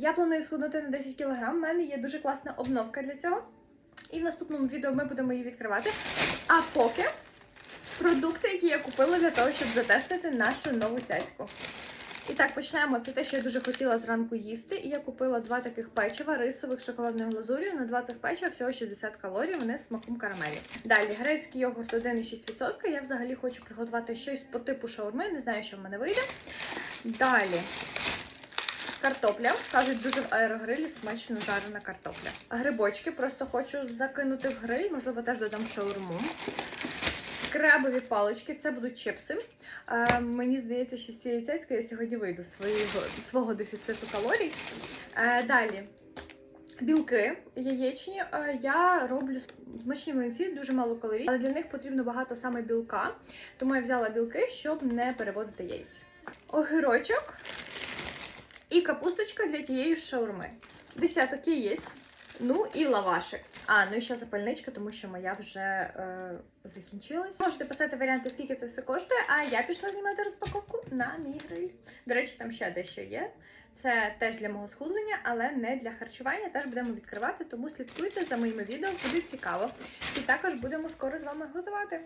Я планую схуднути на 10 кг. У мене є дуже класна обновка для цього. І в наступному відео ми будемо її відкривати. А поки продукти, які я купила для того, щоб затестити нашу нову цяцьку. І так, почнемо. Це те, що я дуже хотіла зранку їсти. І я купила два таких печива рисових шоколадною глазур'ю. На два цих печива всього 60 калорій, вони з смаком карамелі. Далі грецький йогурт 1,6%. Я взагалі хочу приготувати щось по типу шаурми. Не знаю, що в мене вийде. Далі. Картопля. Кажуть, дуже в аерогрилі смачно жарена картопля. Грибочки просто хочу закинути в гриль, можливо, теж додам шаурму. Крабові палички, це будуть чипси. Е, мені здається, що з цієї цецькою я сьогодні вийду свого, свого дефіциту калорій. Е, далі. Білки яєчні. Е, Я роблю смачні млинці, дуже мало калорій, але для них потрібно багато саме білка. Тому я взяла білки, щоб не переводити яйця. Огірочок і капусточка для тієї шаурми. Десяток яєць. Ну і лавашик. А, ну і ще запальничка, тому що моя вже е, закінчилась. Можете писати варіанти, скільки це все коштує, а я пішла знімати розпаковку на мій гриль. До речі, там ще дещо є. Це теж для мого схудлення, але не для харчування. Теж будемо відкривати, тому слідкуйте за моїми відео, буде цікаво. І також будемо скоро з вами готувати.